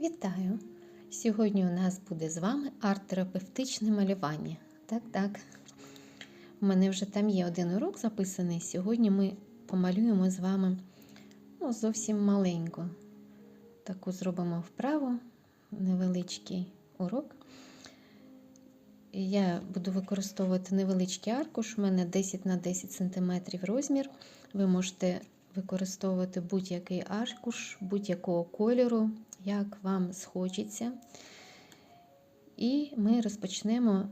Вітаю! Сьогодні у нас буде з вами арт-терапевтичне малювання. Так, так. У мене вже там є один урок записаний. Сьогодні ми помалюємо з вами ну, зовсім маленько. Таку зробимо вправу, невеличкий урок. Я буду використовувати невеличкий аркуш, у мене 10 на 10 см розмір. Ви можете використовувати будь-який аркуш, будь-якого кольору, як вам схочеться. І ми розпочнемо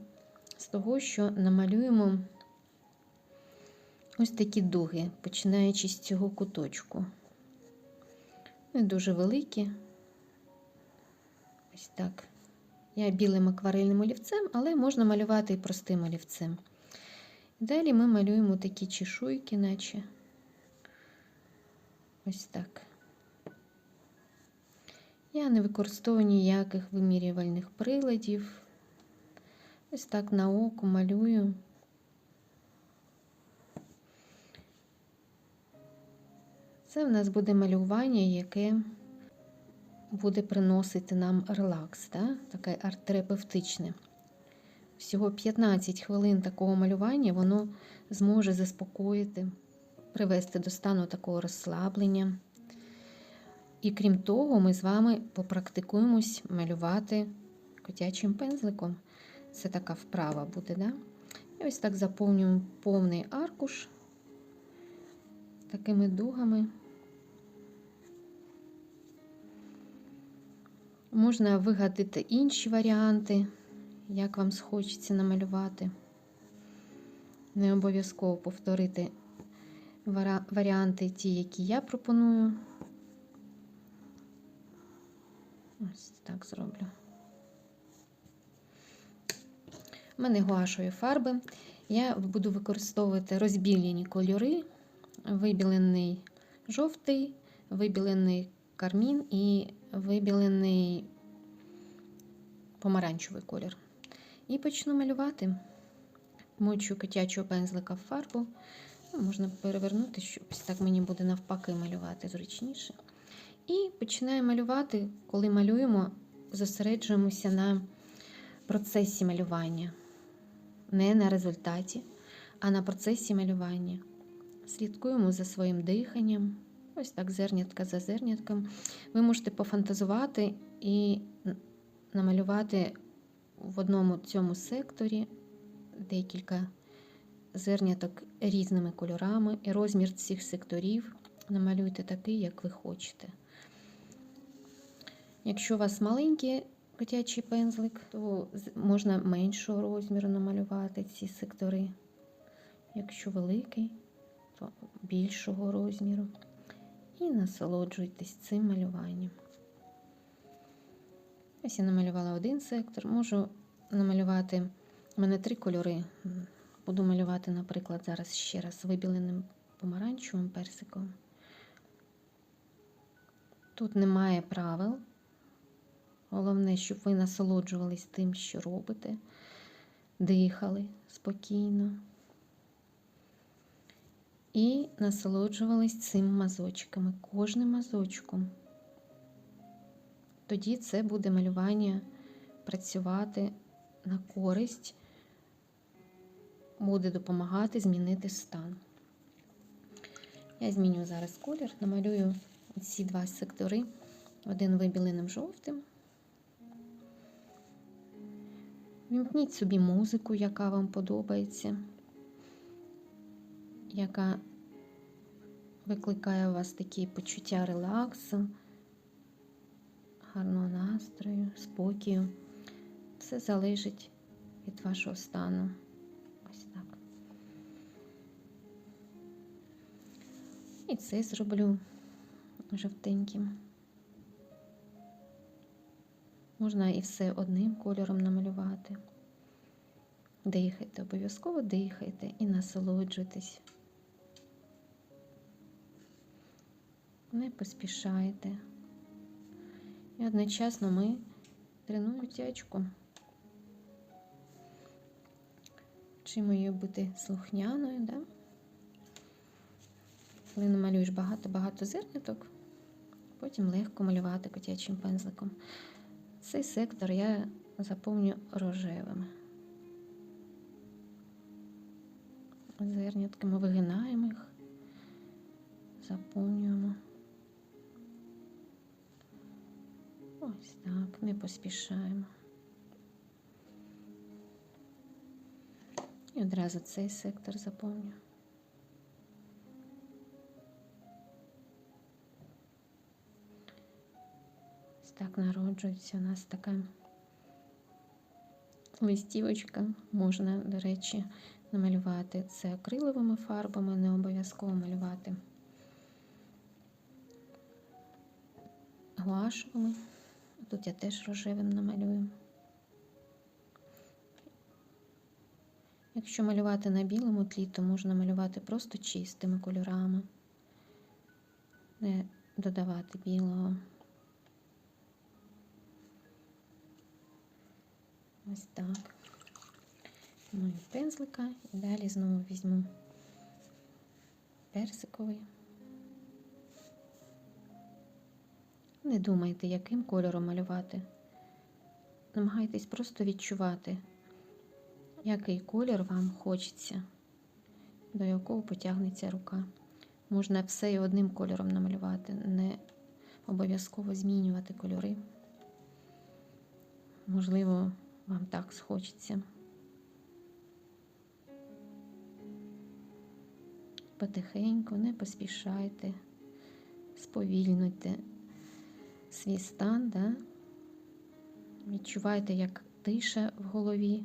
з того, що намалюємо ось такі дуги, починаючи з цього куточку. Не дуже великі. Ось так. Я білим акварельним олівцем, але можна малювати і простим олівцем. Далі ми малюємо такі чешуйки, наче ось так. Я не використовую ніяких вимірювальних приладів. Ось так на око малюю. Це в нас буде малювання, яке буде приносити нам релакс, да? таке арт-терапевтичне. Всього 15 хвилин такого малювання воно зможе заспокоїти, привести до стану такого розслаблення. І крім того, ми з вами попрактикуємось малювати котячим пензликом. Це така вправа буде, да? І ось так заповнюємо повний аркуш такими дугами. Можна вигадати інші варіанти, як вам схочеться намалювати. Не обов'язково повторити варіанти ті, які я пропоную. Ось так зроблю. У мене гуашові фарби. Я буду використовувати розбілені кольори, вибілений жовтий, вибілений кармін і вибілений помаранчевий колір. І почну малювати. Мочу котячого пензлика в фарбу. Можна перевернути, щоб так мені буде навпаки малювати зручніше. І починаю малювати, коли малюємо, зосереджуємося на процесі малювання. Не на результаті, а на процесі малювання. Слідкуємо за своїм диханням. Ось так, зернятка за зернятком. Ви можете пофантазувати і намалювати в одному цьому секторі декілька зерняток різними кольорами, і розмір цих секторів намалюйте такий, як ви хочете. Якщо у вас маленький котячий пензлик, то можна меншого розміру намалювати ці сектори. Якщо великий, то більшого розміру. І насолоджуйтесь цим малюванням. Ось я намалювала один сектор, можу намалювати, у мене три кольори. Буду малювати, наприклад, зараз ще раз вибіленим помаранчевим персиком. Тут немає правил. Головне, щоб ви насолоджувались тим, що робите, дихали спокійно і насолоджувались цим мазочками, кожним мазочком. Тоді це буде малювання працювати на користь, буде допомагати змінити стан. Я зміню зараз колір, намалюю ці два сектори, один вибіленим жовтим. Вімкніть собі музику, яка вам подобається, яка викликає у вас такі почуття релаксу, гарного настрою, спокою. Все залежить від вашого стану. Ось так. І це зроблю жовтеньким. Можна і все одним кольором намалювати. Дихайте, обов'язково дихайте і насолоджуйтесь. Не поспішайте. І одночасно ми тренуємо тячку. Вчимо її бути слухняною, да? коли намалюєш багато-багато зерняток, Потім легко малювати котячим пензликом. Цей сектор я заповню рожевим. Зернятками вигинаємо їх, заповнюємо. Ось так, не поспішаємо. І одразу цей сектор заповню. Ось так народжується у нас така листівочка. Можна, до речі, намалювати це акриловими фарбами, не обов'язково малювати гуашевими. Тут я теж рожевим намалюю. Якщо малювати на білому тлі, то можна малювати просто чистими кольорами, не додавати білого. Ось так. Мою пензлика і далі знову візьму персиковий. Не думайте, яким кольором малювати. Намагайтесь просто відчувати, який колір вам хочеться, до якого потягнеться рука. Можна все і одним кольором намалювати, не обов'язково змінювати кольори. Можливо, вам так схочеться. Потихеньку, не поспішайте, сповільнуйте свій стан, да? відчувайте, як тиша в голові,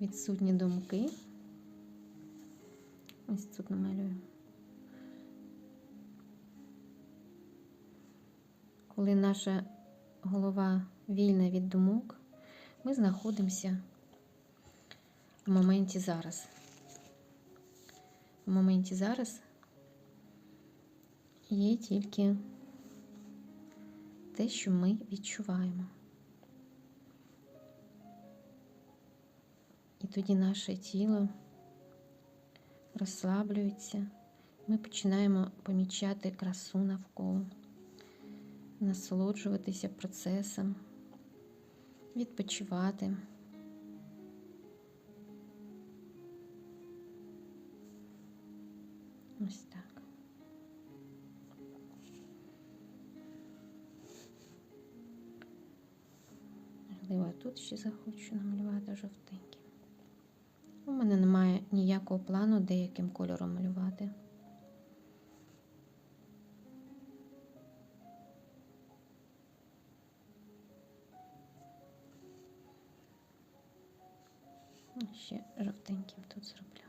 відсутні думки. Ось тут намалюю. Коли наша голова вільна від думок, ми знаходимося в моменті зараз. В моменті зараз є тільки те, що ми відчуваємо. І тоді наше тіло розслаблюється, ми починаємо помічати красу навколо, насолоджуватися процесом, відпочивати. Ось так. Можливо, тут ще захочу намалювати жовтеньким. У мене немає ніякого плану деяким кольором малювати. Ще жовтеньким тут зроблю.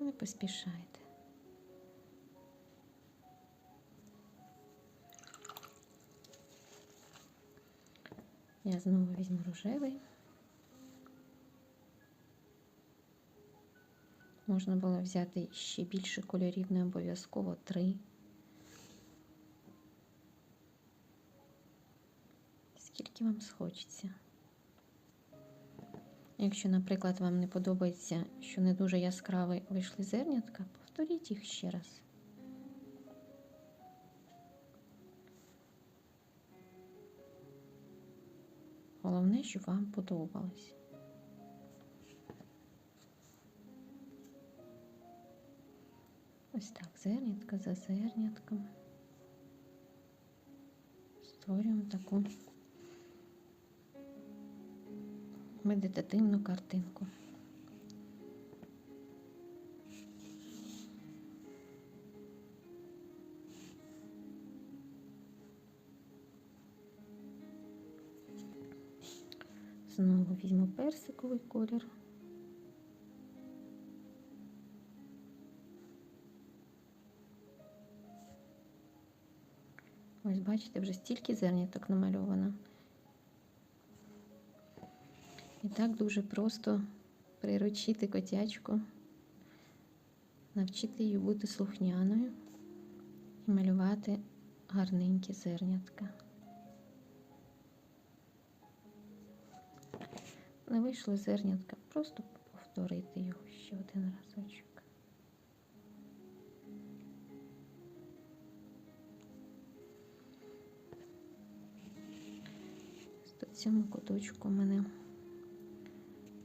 Не поспішайте. Я знову візьму рожевий. Можна було взяти ще більше кольорів, не обов'язково три. Скільки вам схочеться. Якщо, наприклад, вам не подобається, що не дуже яскраві вийшли зернятка, повторіть їх ще раз. Головне, щоб вам подобалось. Ось так, зернятка за зернятком. Створюємо таку медитативну картинку. Знову візьму персиковий колір. Ось, бачите, вже стільки зерняток намальовано. І так дуже просто приручити котячку, навчити її бути слухняною і малювати гарненькі зернятка. не вийшло зернятка, просто повторити його ще один разочок. Тут цьому куточку мене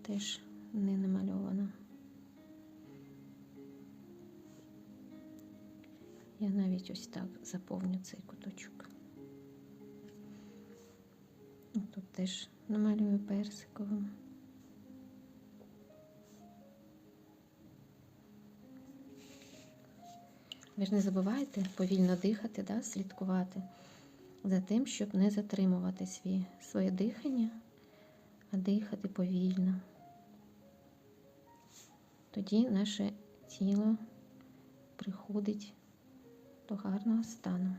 теж не намальовано. Я навіть ось так заповню цей куточок. Ну, Тут теж намалюю персиковим. Ви ж не забувайте повільно дихати, да, слідкувати за тим, щоб не затримувати свій, своє дихання, а дихати повільно. Тоді наше тіло приходить до гарного стану.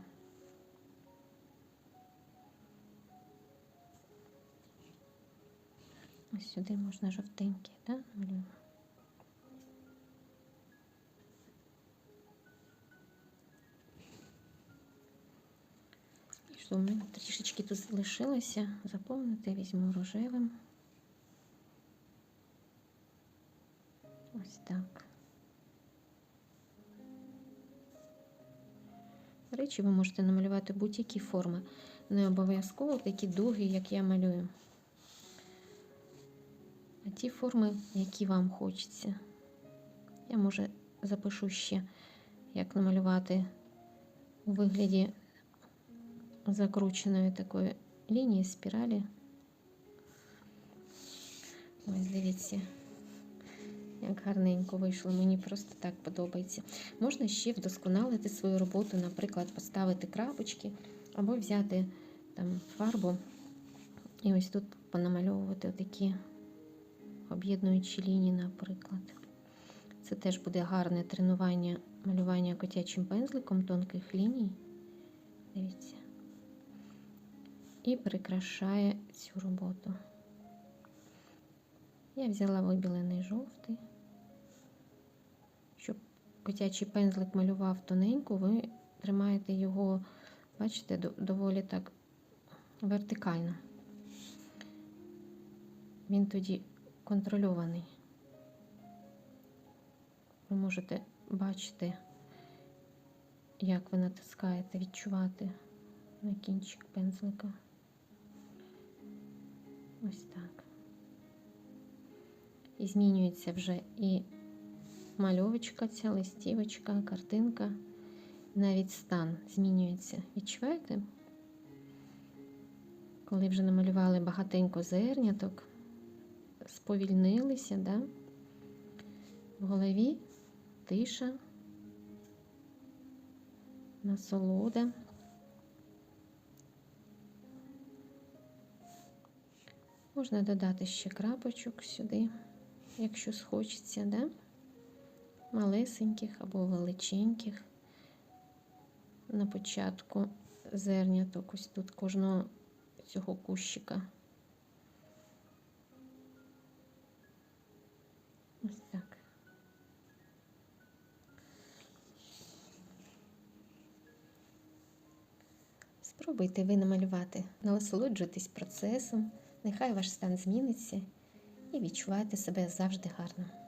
Ось сюди можна жовтенький, малюємо. І що в мене трішечки тут залишилося заповнити, візьму рожевим. Ось так. До речі, ви можете намалювати будь-які форми. Не обов'язково такі довгі, як я малюю. А ті форми, які вам хочеться. Я, може, запишу ще, як намалювати у вигляді закрученої такої лінії спіралі. Ось дивіться, як гарненько вийшло. Мені просто так подобається. Можна ще вдосконалити свою роботу, наприклад, поставити крапочки або взяти там фарбу і ось тут понамальовувати такі об'єднуючі лінії, наприклад. Це теж буде гарне тренування малювання котячим пензликом тонких ліній. Дивіться. І прикрашає цю роботу. Я взяла вибілений жовтий. Котячий пензлик малював тоненько, ви тримаєте його, бачите, доволі так вертикально. Він тоді контрольований. Ви можете бачити, як ви натискаєте, відчувати на кінчик пензлика. Ось так. І змінюється вже і мальовочка, ця листівочка, картинка, навіть стан змінюється. Відчуваєте? Коли вже намалювали багатенько зерняток, сповільнилися, да? в голові тиша, насолода. Можна додати ще крапочок сюди, якщо схочеться, да? Малесеньких або величеньких. На початку зерняток, ось тут кожного цього кущика. Ось так. Спробуйте ви намалювати, насолоджуйтесь процесом, нехай ваш стан зміниться і відчувайте себе завжди гарно.